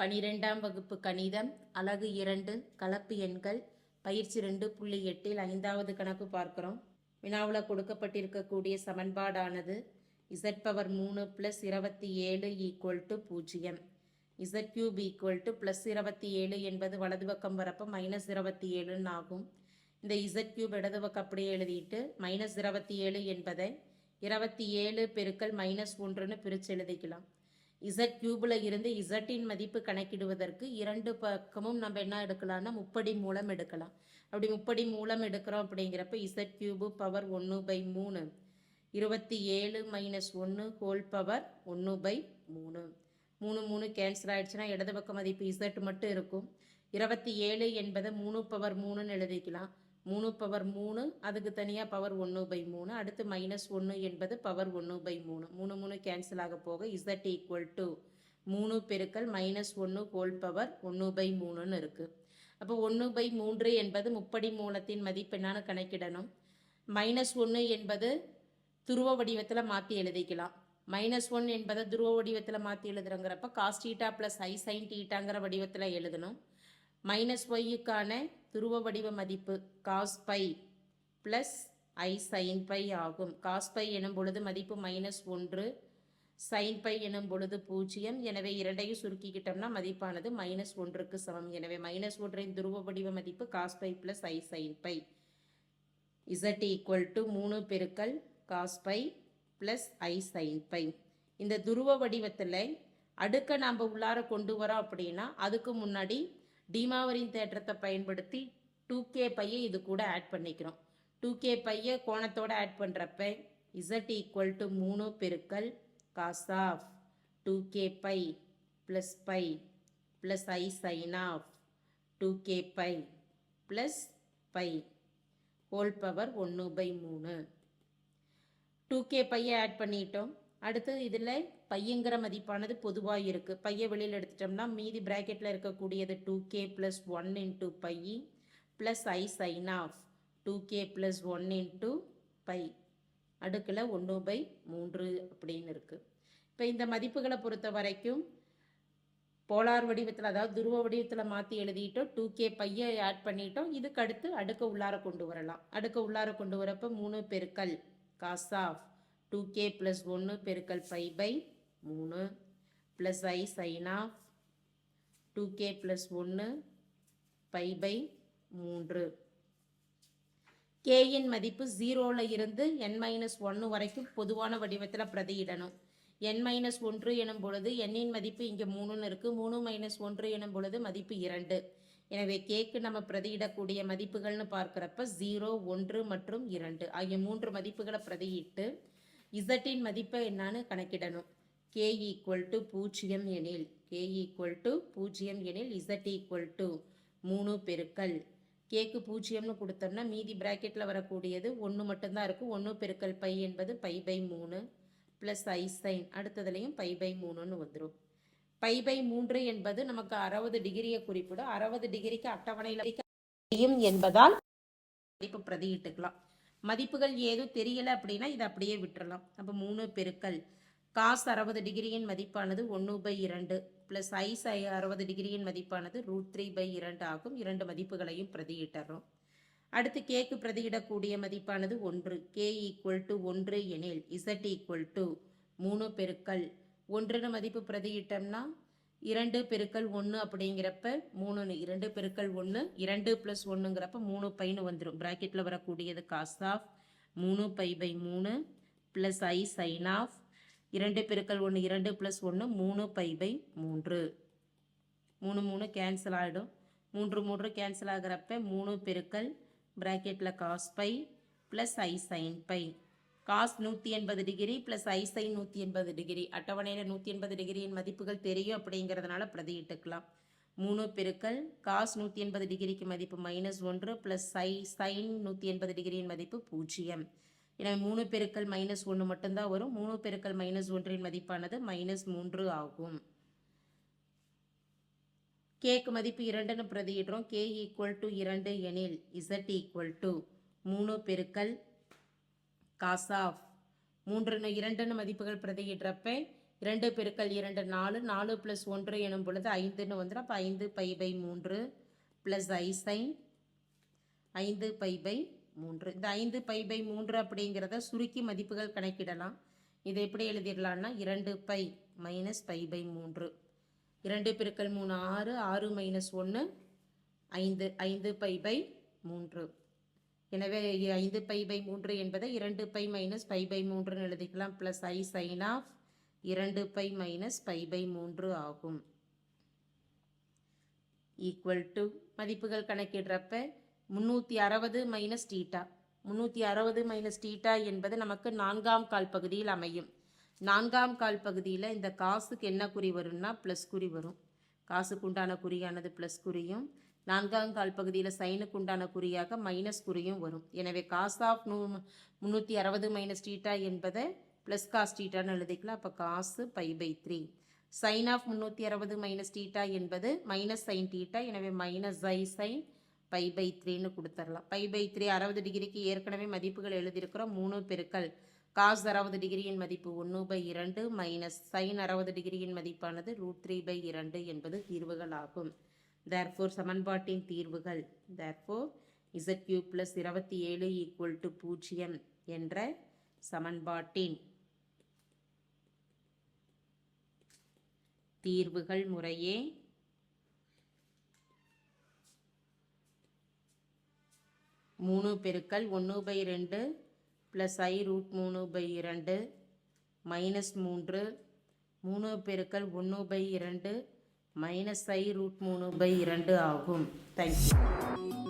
பனிரெண்டாம் வகுப்பு கணிதம் அலகு இரண்டு கலப்பு எண்கள் பயிற்சி ரெண்டு புள்ளி எட்டில் ஐந்தாவது கணக்கு பார்க்கிறோம். வினாவில் கொடுக்கப்பட்டிருக்கக்கூடிய சமன்பாடானது இசட் பவர் மூணு ப்ளஸ் இருபத்தி ஏழு ஈக்குவல் டு பூஜ்ஜியம். Z cube equal to plus இருபத்தி ஏழு என்பது வலது பக்கம் வரப்போ மைனஸ் இருபத்தி ஏழுன்னு ஆகும். இந்த இசட் கியூப் இடது பக்கம் அப்படியே எழுதிட்டு மைனஸ் இருபத்தி ஏழு என்பதை இருபத்தி ஏழு பெருக்கல் மைனஸ் ஒன்றுன்னு பிரித்து எழுதிக்கலாம். இசட் கியூபில் இருந்து இசட்டின் மதிப்பு கணக்கிடுவதற்கு இரண்டு பக்கமும் நம்ம என்ன எடுக்கலாம்னா முப்படி மூலம் எடுக்கலாம். அப்படி முப்படி மூலம் எடுக்கிறோம் அப்படிங்கிறப்ப இசட் கியூபு பவர் ஒன்று பை மூணு. இருபத்தி ஏழு மைனஸ் ஒன்று ஹோல் பவர் ஒன்று பை மூணு. மூணு மூணு கேன்சல் ஆயிடுச்சுன்னா இடது பக்க மதிப்பு இசட் மட்டும் இருக்கும். இருபத்தி ஏழு என்பதை மூணு பவர் மூணுன்னு எழுதிக்கலாம். மூணு பவர் மூணு அதுக்கு தனியாக பவர் ஒன்று பை மூணு அடுத்து மைனஸ் ஒன்று என்பது பவர் ஒன்று பை மூணு. மூணு மூணு கேன்சல் ஆக போக இசட் ஈக்குவல் டு மூணு பெருக்கல் மைனஸ் ஒன்று ஹோல் பவர் ஒன்று பை மூணுன்னு இருக்குது அப்போ ஒன்று பை மூன்று என்பது முப்படி மூலத்தின் மதிப்பு என்னான்னு கணக்கிடணும். மைனஸ் ஒன்று என்பது துருவ வடிவத்தில் மாற்றி எழுதிக்கலாம். மைனஸ் ஒன் என்பதை துருவ வடிவத்தில் மாற்றி எழுதுறங்கிறப்ப cos theta plus i sine டீட்டாங்கிற வடிவத்தில் எழுதணும். மைனஸ் ஒய்யுக்கான துருவ வடிவ மதிப்பு cos pi plus i sine pi ஆகும். காஸ் பை எனும் பொழுது மதிப்பு மைனஸ் ஒன்று சைன் பை எனும் பொழுது பூஜ்ஜியம். எனவே இரண்டையும் சுருக்கிக்கிட்டோம்னா மதிப்பானது மைனஸ் ஒன்றுக்கு சமம். எனவே மைனஸ் ஒன்றின் துருவ வடிவ மதிப்பு cos pi plus i sine pi Z equal to மூணு பெருக்கல் cos pi plus i sine pi இந்த துருவ வடிவத்தில் அடுக்க நாம் உள்ளார கொண்டு வரோம் அப்படின்னா அதுக்கு முன்னாடி டீமாவரின் தேற்றத்தை பயன்படுத்தி டூ கே பையை இது கூட ஆட் பண்ணிக்கிறோம். டூ கே பையை கோணத்தோடு ஆட் பண்ணுறப்ப இசட் ஈக்குவல் டு மூணு பெருக்கல் cos of two K pi plus pi plus i sine of two K pi plus pi whole power ஒன்று பை மூணு. டூ கே பையை ஆட் பண்ணிட்டோம். அடுத்து இதில் பையங்கிற மதிப்பானது பொதுவாக இருக்குது பையை வெளியில் எடுத்துட்டோம்னா மீதி ப்ராக்கெட்டில் இருக்கக்கூடியது two K plus one into pi plus i sine of two K plus one into pi அடுக்கில் ஒன்று பை மூன்று அப்படின்னு இருக்குது இப்போ இந்த மதிப்புகளை பொறுத்த வரைக்கும் போலார் வடிவத்தில் அதாவது துருவ வடிவத்தில் மாற்றி எழுதிட்டோம் டூ கே பையை ஆட் பண்ணிட்டோம். இதுக்கு அடுத்து அடுக்க உள்ளார கொண்டு வரலாம். அடுக்க உள்ளார கொண்டு வரப்போ மூணு பெருக்கல் cos of two K plus ஒன்று பெருக்கல் பை பை மூணு plus i sine of two K plus ஒன்று பை பை மூன்று. கேயின் மதிப்பு ஜீரோவில் இருந்து என் மைனஸ் ஒன்று வரைக்கும் பொதுவான வடிவத்தில் பிரதியிடணும். என் மைனஸ் ஒன்று எனும் பொழுது எண்ணின் மதிப்பு இங்கே மூணுன்னு இருக்குது மூணு மைனஸ் ஒன்று எனும் பொழுது மதிப்பு இரண்டு. எனவே கேக்கு நம்ம பிரதியிடக்கூடிய மதிப்புகள்னு பார்க்குறப்ப ஜீரோ ஒன்று மற்றும் இரண்டு ஆகிய மூன்று மதிப்புகளை பிரதியிட்டு இசட்டின் மதிப்பை என்னான்னு கணக்கிடணும். கே ஈக்குவல் டு பூஜ்ஜியம் எனில் கே ஈக்குவல் டு பூஜ்ஜியம் எனில் இசட் ஈக்குவல் டு மூணு பெருக்கல். கேக்கு பூஜ்ஜியம்னு கொடுத்தோம்னா மீதி ப்ராக்கெட்டில் வரக்கூடியது ஒன்று மட்டும்தான் இருக்குது ஒன்று பெருக்கல் பை என்பது பை பை மூணு ப்ளஸ் ஐ சைன் அடுத்ததுலேயும் பை பை மூணுன்னு வந்துடும் பை பை மூன்று என்பது நமக்கு அறுபது டிகிரியை குறிப்பிடும். அறுபது டிகிரிக்கு அட்டவணையில் என்பதால் மதிப்பு பிரதியிட்டுக்கலாம் மதிப்புகள் ஏதும் தெரியலை அப்படின்னா இதை அப்படியே விட்டுறலாம். அப்போ மூணு பெருக்கல். காஸ் அறுபது டிகிரியின் மதிப்பானது ஒன்று பை இரண்டு ப்ளஸ் ஐஸ் அறுபது டிகிரியின் மதிப்பானது ரூட் த்ரீ பை இரண்டு ஆகும். இரண்டு மதிப்புகளையும் பிரதியிட்டுறோம். அடுத்து கேக்கு பிரதியிடக்கூடிய மதிப்பானது ஒன்று. கே ஈக்குவல் டு ஒன்று எனில் இசட் ஈக்குவல் டு மூணு பெருக்கல். ஒன்றுன்னு மதிப்பு பிரதியிட்டோம்னா இரண்டு பெருக்கல் ஒன்று அப்படிங்கிறப்ப மூணு இரண்டு பெருக்கல் ஒன்று இரண்டு ப்ளஸ் ஒன்றுங்கிறப்ப மூணு பைன்னு வந்துடும் ப்ராக்கெட்டில் வரக்கூடியது காஸ் ஆஃப் மூணு பை பை மூணு ப்ளஸ் ஐ சைன் ஆஃப் இரண்டு பெருக்கல் ஒன்று இரண்டு ப்ளஸ் ஒன்று மூணு பை பை மூன்று. மூணு மூணு கேன்சல் ஆகிடும் மூன்று மூன்று கேன்சல் ஆகிறப்ப மூணு பெருக்கல் ப்ராக்கெட்டில் cos pi plus i sine pi cos நூற்றி எண்பது டிகிரி ப்ளஸ் ஐசை நூற்றி எண்பது டிகிரி. அட்டவணையில் நூற்றி எண்பது டிகிரியின் மதிப்புகள் தெரியும் அப்படிங்கிறதுனால பிரதியிட்டுக்கலாம். மூணு பெருக்கல் காஸ் நூற்றி எண்பது டிகிரிக்கு மதிப்பு மைனஸ் ஒன்று ப்ளஸ் சை சைன் நூற்றி எண்பது டிகிரியின் மதிப்பு பூஜ்ஜியம். எனவே மூணு பெருக்கல் மைனஸ் ஒன்று மட்டும்தான் வரும். மூணு பெருக்கல் மைனஸ் ஒன்றின் மதிப்பானது மைனஸ் மூன்று ஆகும். கேக்கு மதிப்பு இரண்டுன்னு பிரதியிடுறோம். கே ஈக்குவல் டு இரண்டு எனில் இசட் ஈக்குவல் டு மூணு பெருக்கல் காசாஃப் மூன்று மூன்றுன்னு இரண்டுன்னு மதிப்புகள் பிரதியிடுறப்ப இரண்டு பெருக்கல் இரண்டு நாலு. நாலு ப்ளஸ் ஒன்று எனும் பொழுது ஐந்துன்னு வந்துடும் அப்போ ஐந்து பை பை மூன்று ப்ளஸ் ஐசைன் ஐந்து பை பை மூன்று. இந்த ஐந்து பை பை மூன்று அப்படிங்கிறத சுருக்கி மதிப்புகள் கணக்கிடலாம். இதை எப்படி எழுதிடலாம்னா இரண்டு பை மைனஸ் பை பை மூன்று. இரண்டு பெருக்கல் மூணு ஆறு. ஆறு மைனஸ் ஒன்று ஐந்து. ஐந்து பை பை மூன்று. எனவே ஐந்து பை பை மூன்று என்பதை இரண்டு பை மைனஸ் பை பை மூன்றுன்னு எழுதிக்கலாம். ப்ளஸ் ஐ சைன் ஆஃப் இரண்டு பை மைனஸ் பை பை மூன்று ஆகும். ஈக்குவல் டு மதிப்புகள் கணக்கிடுறப்ப முந்நூற்றி அறுபது மைனஸ் டீட்டா முந்நூற்றி அறுபது மைனஸ் டீட்டா என்பது நமக்கு நான்காம் கால் பகுதியில் அமையும். நான்காம் கால் பகுதியில் இந்த காசுக்கு என்ன குறி வரும்னா ப்ளஸ் குறி வரும். காசுக்கு உண்டான குறியானது ப்ளஸ் குறியும். நான்காம் கால் பகுதியில் சைனுக்கு உண்டான குறியாக மைனஸ் குறியும் வரும். எனவே காஸ் ஆஃப் நூ முந்நூற்றி அறுபது மைனஸ் டீட்டா என்பதை ப்ளஸ் காஸ் டீட்டான்னு எழுதிக்கலாம். அப்போ cos pi by three sine of முந்நூற்றி அறுபது மைனஸ் டீட்டா என்பது மைனஸ் சைன் டீட்டா எனவே minus i sine pi by த்ரீன்னு கொடுத்துடலாம். பை பை த்ரீ அறுபது டிகிரிக்கு ஏற்கனவே மதிப்புகள் எழுதியிருக்கிறோம். மூணு பெருக்கள் காஸ் அறுபது டிகிரியின் மதிப்பு ஒன்று பை இரண்டு மைனஸ் சைன் அறுபது டிகிரியின் மதிப்பானது ரூட் த்ரீ பை இரண்டு என்பது தீர்வுகள் ஆகும். தேர்ஃபோர் சமன்பாட்டின் தீர்வுகள் தேர்ஃபோர் இசட் கியூ ப்ளஸ் இருபத்தி ஏழு ஈக்குவல் டு பூஜ்ஜியம் என்ற சமன்பாட்டின் தீர்வுகள் முறையே மூணு பெருக்கல் ஒன்று பை ரெண்டு ப்ளஸ் ஐ ரூட் மூணு பை இரண்டு மைனஸ் மூன்று. மூணு பெருக்கல் ஒன்று பை இரண்டு மைனஸ் ஐ ரூட் மூணு பை இரண்டு ஆகும். Thank you